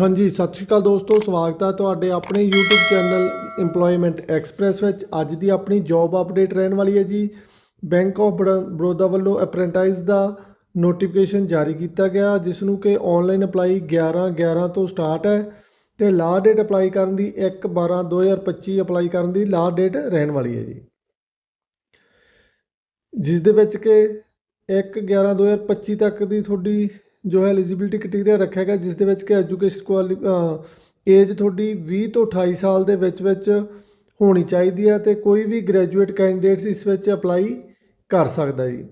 ਹਾਂਜੀ, ਸਤਿ ਸ਼੍ਰੀ ਅਕਾਲ ਦੋਸਤੋ, ਸਵਾਗਤ ਹੈ ਤੁਹਾਡੇ ਆਪਣੇ YouTube ਚੈਨਲ EMPLOYMENT ਐਕਸਪ੍ਰੈਸ ਵਿੱਚ। ਅੱਜ ਦੀ ਆਪਣੀ ਜੌਬ ਅਪਡੇਟ ਰਹਿਣ ਵਾਲੀ ਹੈ ਜੀ। ਬੈਂਕ ਆਫ ਬੜੌਦਾ ਵੱਲੋਂ ਅਪ੍ਰੈਂਟਾਈਜ਼ ਦਾ ਨੋਟੀਫਿਕੇਸ਼ਨ ਜਾਰੀ ਕੀਤਾ ਗਿਆ ਜਿਸ ਨੂੰ ਕਿ ਆਨਲਾਈਨ ਅਪਲਾਈ 11 11 ਤੋਂ ਸਟਾਰਟ ਹੈ ਤੇ ਲਾਸਟ ਡੇਟ ਅਪਲਾਈ ਕਰਨ ਦੀ 1 12 2025 ਅਪਲਾਈ ਕਰਨ ਦੀ ਲਾਸਟ ਡੇਟ ਰਹਿਣ ਵਾਲੀ ਹੈ ਜੀ। ਜਿਸ ਦੇ ਵਿੱਚ ਕਿ 1 11 2025 ਤੱਕ ਦੀ ਤੁਹਾਡੀ ਜੋ ਹੈ ਐਲੀਜੀਬਿਲਟੀ ਕ੍ਰਾਈਟੇਰੀਆ ਰੱਖਿਆ ਗਿਆ, ਜਿਸ ਦੇ ਵਿੱਚ ਕਿ ਐਜੂਕੇਸ਼ਨ ਕੁਆਲੀ ਏਜ ਤੁਹਾਡੀ 20 ਤੋਂ 28 ਸਾਲ ਦੇ ਵਿੱਚ ਵਿੱਚ ਹੋਣੀ ਚਾਹੀਦੀ ਹੈ ਤੇ ਕੋਈ ਵੀ ਗ੍ਰੈਜੂਏਟ ਕੈਂਡੀਡੇਟਸ ਇਸ ਵਿੱਚ ਅਪਲਾਈ ਕਰ ਸਕਦਾ ਜੀ।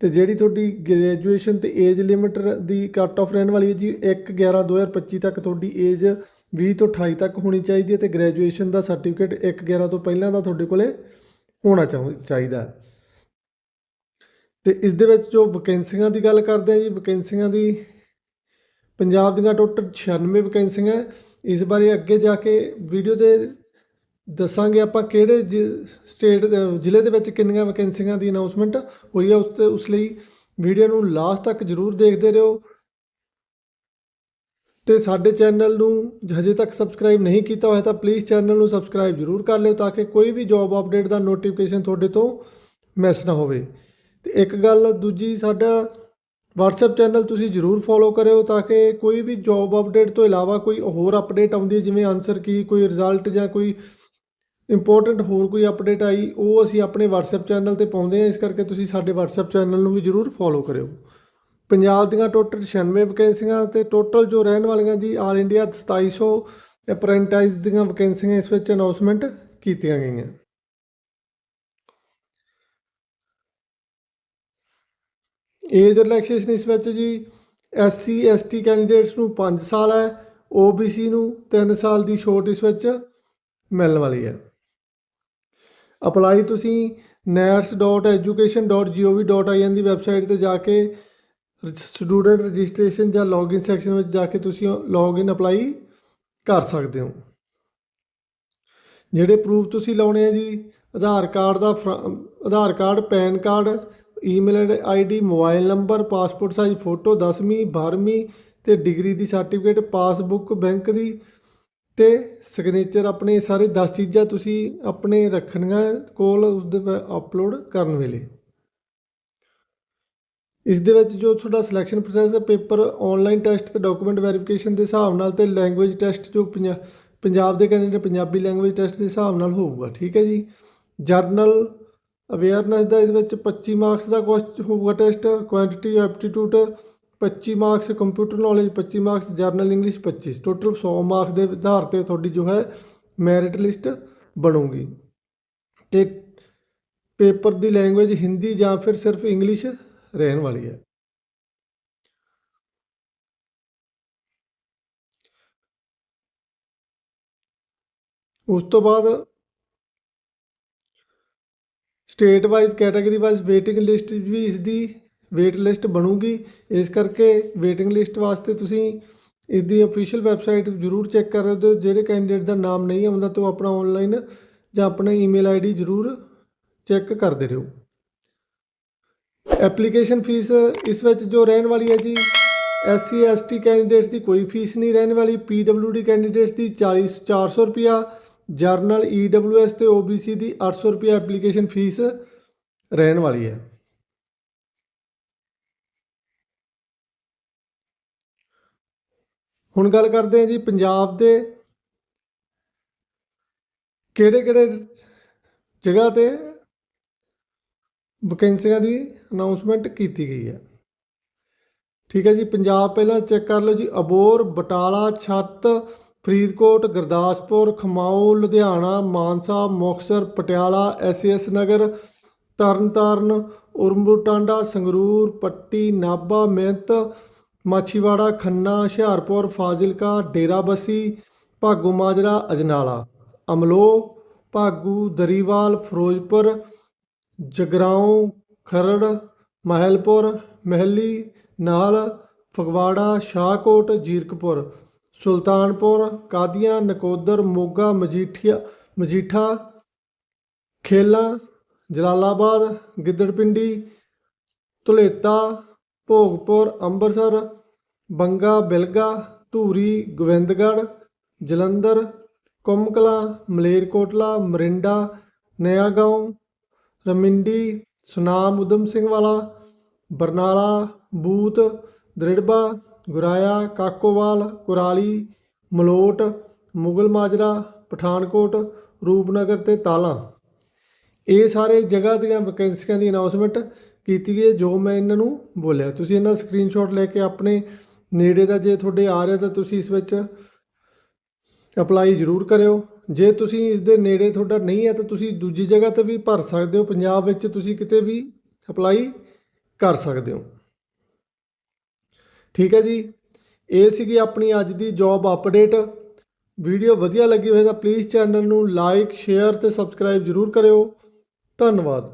ਤੇ ਜਿਹੜੀ ਤੁਹਾਡੀ ਗ੍ਰੈਜੂਏਸ਼ਨ ਤੇ ਏਜ ਲਿਮਿਟ ਦੀ ਕੱਟ ਆਫ ਰਹਿਣ ਵਾਲੀ ਹੈ ਜੀ 1 11 2025 ਤੱਕ ਤੁਹਾਡੀ ਏਜ 20 ਤੋਂ 28 ਤੱਕ ਹੋਣੀ ਚਾਹੀਦੀ ਹੈ ਤੇ ਗ੍ਰੈਜੂਏਸ਼ਨ ਦਾ ਸਰਟੀਫਿਕੇਟ 1 11 ਤੋਂ ਪਹਿਲਾਂ ਦਾ ਤੁਹਾਡੇ ਕੋਲੇ ਹੋਣਾ ਚਾਹੋ, ਚਾਹੀਦਾ। ਤੇ ਇਸ ਦੇ ਵਿੱਚ ਜੋ ਵੈਕੈਂਸੀਆਂ ਦੀ ਗੱਲ ਕਰਦੇ ਆ ਜੀ ਵੈਕੈਂਸੀਆਂ ਦੀ ਪੰਜਾਬ ਦੀਆਂ ਟੋਟਲ 96 ਵੈਕੈਂਸੀਆਂ ਇਸ ਬਾਰੇ ਅੱਗੇ ਜਾ ਕੇ ਵੀਡੀਓ ਦੇ ਦੱਸਾਂਗੇ ਆਪਾਂ ਕਿਹੜੇ ਸਟੇਟ ਜ਼ਿਲ੍ਹੇ ਦੇ ਵਿੱਚ ਕਿੰਨੀਆਂ ਵੈਕੈਂਸੀਆਂ ਦੀ ਅਨਾਉਂਸਮੈਂਟ ਹੋਈ ਹੈ ਉਸ ਤੇ, ਉਸ ਲਈ ਵੀਡੀਓ ਨੂੰ ਲਾਸਟ ਤੱਕ ਜਰੂਰ ਦੇਖਦੇ ਰਹੋ। ਤੇ ਸਾਡੇ ਚੈਨਲ ਨੂੰ ਹਜੇ ਤੱਕ ਸਬਸਕ੍ਰਾਈਬ ਨਹੀਂ ਕੀਤਾ ਹੋਇਆ ਤਾਂ ਪਲੀਜ਼ ਚੈਨਲ ਨੂੰ ਸਬਸਕ੍ਰਾਈਬ ਜਰੂਰ ਕਰ ਲਿਓ ਤਾਂ ਕਿ ਕੋਈ ਵੀ ਜੌਬ ਅਪਡੇਟ ਦਾ ਨੋਟੀਫਿਕੇਸ਼ਨ ਤੁਹਾਡੇ ਤੋਂ ਮਿਸ ਨਾ ਹੋਵੇ। ਤੇ ਇੱਕ ਗੱਲ ਦੂਜੀ, ਸਾਡਾ WhatsApp ਚੈਨਲ ਤੁਸੀਂ ਜਰੂਰ ਫੋਲੋ ਕਰਿਓ ਤਾਂ ਕਿ ਕੋਈ ਵੀ ਜੌਬ ਅਪਡੇਟ ਤੋਂ ਇਲਾਵਾ ਕੋਈ ਹੋਰ ਅਪਡੇਟ ਆਉਂਦੀ ਹੈ, ਜਿਵੇਂ ਆਨਸਰ ਕੀ, ਕੋਈ ਰਿਜ਼ਲਟ ਜਾਂ ਕੋਈ ਇੰਪੋਰਟੈਂਟ ਹੋਰ ਕੋਈ ਅਪਡੇਟ ਆਈ, ਉਹ ਅਸੀਂ ਆਪਣੇ WhatsApp ਚੈਨਲ ਤੇ ਪਾਉਂਦੇ ਹਾਂ। ਇਸ ਕਰਕੇ ਤੁਸੀਂ ਸਾਡੇ WhatsApp ਚੈਨਲ ਨੂੰ ਵੀ ਜਰੂਰ ਫੋਲੋ ਕਰਿਓ। ਪੰਜਾਬ ਦੀਆਂ ਟੋਟਲ 96 ਵੈਕੈਂਸੀਆਂ ਤੇ ਟੋਟਲ ਜੋ ਰਹਿਣ ਵਾਲੀਆਂ ਜੀ ਆਲ ਇੰਡੀਆ 2700 ਅਪ੍ਰੈਂਟਾਈਜ਼ ਦੀਆਂ ਵੈਕੈਂਸੀਆਂ ਇਸ ਵਿੱਚ ਅਨਾਉਂਸਮੈਂਟ ਕੀਤੀਆਂ ਗਈਆਂ। ਏਜ ਰਿਲੈਕਸੇਸ਼ਨ ਇਸ ਵਿੱਚ ਜੀ ਐਸਸੀ ਐਸਟੀ ਕੈਂਡੀਡੇਟਸ ਨੂੰ 5 ਸਾਲ ਹੈ ਓਬੀਸੀ ਨੂੰ 3 ਸਾਲ ਦੀ ਛੋਟ ਇਸ ਵਿੱਚ ਮਿਲਣ ਵਾਲੀ ਹੈ। ਅਪਲਾਈ ਤੁਸੀਂ nats.education.gov.in ਦੀ ਵੈਬਸਾਈਟ ਤੇ ਜਾ ਕੇ ਸਟੂਡੈਂਟ ਰਜਿਸਟ੍ਰੇਸ਼ਨ ਜਾਂ ਲੌਗਇਨ ਸੈਕਸ਼ਨ ਵਿੱਚ ਜਾ ਕੇ ਤੁਸੀਂ ਲੌਗਇਨ ਅਪਲਾਈ ਕਰ ਸਕਦੇ ਹੋ। ਜਿਹੜੇ ਪ੍ਰੂਫ ਤੁਸੀਂ ਲਾਉਣੇ ਆ ਜੀ, ਆਧਾਰ ਕਾਰਡ ਦਾ ਫਰ- Aadhaar card PAN card email ID mobile number, passport size, photo 10ਵੀਂ 12ਵੀਂ ਤੇ ਡਿਗਰੀ ਦੀ ਸਰਟੀਫਿਕੇਟ, ਪਾਸਬੁੱਕ ਬੈਂਕ ਦੀ ਤੇ ਸਿਗਨੇਚਰ ਆਪਣੇ ਸਾਰੇ 10 ਚੀਜ਼ਾਂ ਤੁਸੀਂ ਆਪਣੇ ਰੱਖਣੀਆਂ ਕੋਲ ਉਸ ਦੇ ਅਪਲੋਡ ਕਰਨ ਵੇਲੇ। ਇਸ ਦੇ ਵਿੱਚ ਜੋ ਤੁਹਾਡਾ ਸਿਲੈਕਸ਼ਨ ਪ੍ਰੋਸੈਸ ਹੈ, ਪੇਪਰ ਆਨਲਾਈਨ ਟੈਸਟ ਤੇ ਡਾਕੂਮੈਂਟ ਵੈਰੀਫਿਕੇਸ਼ਨ ਦੇ ਹਿਸਾਬ ਨਾਲ ਤੇ ਲੈਂਗੁਏਜ ਟੈਸਟ ਜੋ ਪੰਜਾਬ ਦੇ ਕੈਂਡੀਡੇਟ ਪੰਜਾਬੀ ਲੈਂਗੁਏਜ ਟੈਸਟ ਦੇ ਹਿਸਾਬ ਨਾਲ ਹੋਊਗਾ, ਠੀਕ ਹੈ ਜੀ? ਜਰਨਲ ਅਵੇਅਰਨੈਸ ਦਾ ਇਹਦੇ ਵਿੱਚ 25 ਮਾਰਕਸ ਦਾ ਕੁਐਸਚ ਹੋਊਗਾ test quantity aptitude 25 marks computer knowledge 25 marks general English 25 total 100 marks ਦੇ ਆਧਾਰ ਤੇ ਤੁਹਾਡੀ ਜੋ ਹੈ ਮੈਰਿਟ ਲਿਸਟ ਬਣੂਗੀ। ਤੇ ਪੇਪਰ ਦੀ ਲੈਂਗੁਏਜ ਹਿੰਦੀ ਜਾਂ ਫਿਰ ਸਿਰਫ ਇੰਗਲਿਸ਼ ਰਹਿਣ ਵਾਲੀ ਹੈ। ਉਸ ਤੋਂ ਬਾਅਦ state wise category wise waiting list ਵੀ ਇਸ ਦੀ ਵੇਟ ਲਿਸਟ ਬਣੂਗੀ। ਇਸ ਕਰਕੇ ਵੇਟਿੰਗ ਲਿਸਟ ਵਾਸਤੇ ਤੁਸੀਂ ਇਸ ਦੀ ਅਫੀਸ਼ੀਅਲ ਵੈਬਸਾਈਟ ਜ਼ਰੂਰ ਚੈੱਕ ਕਰ ਰਹੇ ਹੋ। ਜਿਹੜੇ ਕੈਂਡੀਡੇਟ ਦਾ ਨਾਮ ਨਹੀਂ ਆਉਂਦਾ, ਤਾਂ ਉਹ ਆਪਣਾ ਆਨਲਾਈਨ ਜਾਂ ਆਪਣਾ ਈਮੇਲ ਆਈਡੀ ਜ਼ਰੂਰ ਚੈੱਕ ਕਰਦੇ ਰਹੋ। ਐਪਲੀਕੇਸ਼ਨ ਫੀਸ ਇਸ ਵਿੱਚ ਜੋ ਰਹਿਣ ਵਾਲੀ ਹੈ ਜੀ ਐਸਸੀ ਐਸਟੀ ਕੈਂਡੀਡੇਟਸ ਦੀ ਕੋਈ ਫੀਸ ਨਹੀਂ ਰਹਿਣ ਵਾਲੀ। ਪੀਡਬਲਯੂਡੀ ਕੈਂਡੀਡੇਟਸ ਦੀ 40 400 ਰੁਪਿਆ ਜਰਨਲ ਈਡਬਲਯੂਐਸ ਤੇ ਓਬੀਸੀ ਦੀ 800 ਰੁਪਿਆ ਐਪਲੀਕੇਸ਼ਨ ਫੀਸ ਰਹਿਣ ਵਾਲੀ ਹੈ। ਹੁਣ ਗੱਲ ਕਰਦੇ ਹਾਂ ਜੀ ਪੰਜਾਬ ਦੇ ਕਿਹੜੇ ਕਿਹੜੇ ਜਗ੍ਹਾ ਤੇ ਵੈਕੈਂਸੀਆਂ ਦੀ ਅਨਾਉਂਸਮੈਂਟ ਕੀਤੀ ਗਈ ਹੈ। ਠੀਕ ਹੈ ਜੀ, ਪੰਜਾਬ ਪਹਿਲਾਂ ਚੈੱਕ ਕਰ ਲਓ ਜੀ, ਅਬੋਰ, ਬਟਾਲਾ, ਛੱਤ ਫਰੀਦਕੋਟ, ਗੁਰਦਾਸਪੁਰ ਖਮਾਓ ਲੁਧਿਆਣਾ, ਮਾਨਸਾ, ਮੁਕਤਸਰ, ਪਟਿਆਲਾ ਐਸਐਸ ਨਗਰ, ਤਰਨਤਾਰਨ ਉਰਮਪੁਰ ਟਾਂਡਾ ਸੰਗਰੂਰ, ਪੱਟੀ, ਨਾਭਾ, ਮਿਹਨਤ, ਮਾਛੀਵਾੜਾ, ਖੰਨਾ, ਹੁਸ਼ਿਆਰਪੁਰ, ਫਾਜ਼ਿਲਕਾ ਡੇਰਾਬੱਸੀ ਭਾਗੂ ਮਾਜਰਾ, ਅਜਨਾਲਾ। ਅਮਲੋ, ਭਾਗੂ, ਦਰੀਵਾਲ, ਫਿਰੋਜ਼ਪੁਰ, ਜਗਰਾਉਂ, ਖਰੜ, ਮਹਿਲਪੁਰ, ਮਹਿਲੀ, ਨਾਲ ਫਗਵਾੜਾ, ਸ਼ਾਹਕੋਟ, ਜੀਰਕਪੁਰ। ਸੁਲਤਾਨਪੁਰ, ਕਾਦੀਆਂ, ਨਕੋਦਰ, ਮੋਗਾ, ਮਜੀਠੀਆ, ਮਜੀਠਾ, ਖੇਲਾ, ਜਲਾਲਾਬਾਦ, ਗਿੱਦੜਪਿੰਡੀ, ਧੁਲੇਤਾ, ਭੋਗਪੁਰ ਅੰਮ੍ਰਿਤਸਰ ਬੰਗਾ, ਬਿਲਗਾ, ਧੂਰੀ, ਗੋਬਿੰਦਗੜ੍ਹ, ਜਲੰਧਰ, ਕੁੰਮਕਲਾ, ਮਲੇਰਕੋਟਲਾ, ਮਰਿੰਡਾ, ਨਿਆਗਾਉਂ, ਰਮਿੰਡੀ, ਸੁਨਾਮ, ਉਦਮ ਸਿੰਘ ਵਾਲਾ, ਬਰਨਾਲਾ, ਬੂਤ, ਦ੍ਰਿੜਬਾ ਗੁਰਾਇਆ, ਕਾਕੋਵਾਲ, ਕੁਰਾਲੀ, ਮਲੋਟ, ਮੁਗਲ ਮਾਜਰਾ, ਪਠਾਨਕੋਟ, ਰੂਪਨਗਰ ਤੇ ਤਾਲਾਂ। ਇਹ ਸਾਰੇ ਜਗ੍ਹਾ ਦੀਆਂ ਵੈਕੈਂਸੀਆਂ ਦੀ ਅਨਾਉਂਸਮੈਂਟ ਕੀਤੀ ਗਈ ਹੈ, ਜੋ ਮੈਂ ਇਹਨਾਂ ਨੂੰ ਬੋਲਿਆ। ਤੁਸੀਂ ਇਹਨਾਂ ਦਾ ਸਕਰੀਨਸ਼ਾਟ ਲੈ ਕੇ ਆਪਣੇ ਨੇੜੇ ਦਾ ਜੇ ਤੁਹਾਡੇ ਆ ਰਿਹਾ ਤਾਂ ਤੁਸੀਂ ਇਸ ਵਿੱਚ ਅਪਲਾਈ ਜ਼ਰੂਰ ਕਰਿਓ। ਜੇ ਤੁਸੀਂ ਇਸ ਦੇ ਨੇੜੇ ਤੁਹਾਡਾ ਨਹੀਂ ਹੈ ਤਾਂ ਤੁਸੀਂ ਦੂਜੀ ਜਗ੍ਹਾ ਤੇ ਵੀ ਭਰ ਸਕਦੇ ਹੋ। ਪੰਜਾਬ ਵਿੱਚ ਤੁਸੀਂ ਕਿਤੇ ਵੀ ਅਪਲਾਈ ਕਰ ਸਕਦੇ ਹੋ। ਠੀਕ ਹੈ ਜੀ। ਇਹ ਸੀਗੀ ਆਪਣੀ ਅੱਜ ਦੀ ਜੌਬ ਅਪਡੇਟ ਵੀਡੀਓ ਵਧੀਆ ਲੱਗੀ ਹੋਵੇ ਤਾਂ ਪਲੀਜ਼ ਚੈਨਲ ਨੂੰ ਲਾਈਕ ਸ਼ੇਅਰ ਤੇ ਸਬਸਕ੍ਰਾਈਬ ਜ਼ਰੂਰ ਕਰਿਓ। ਧੰਨਵਾਦ।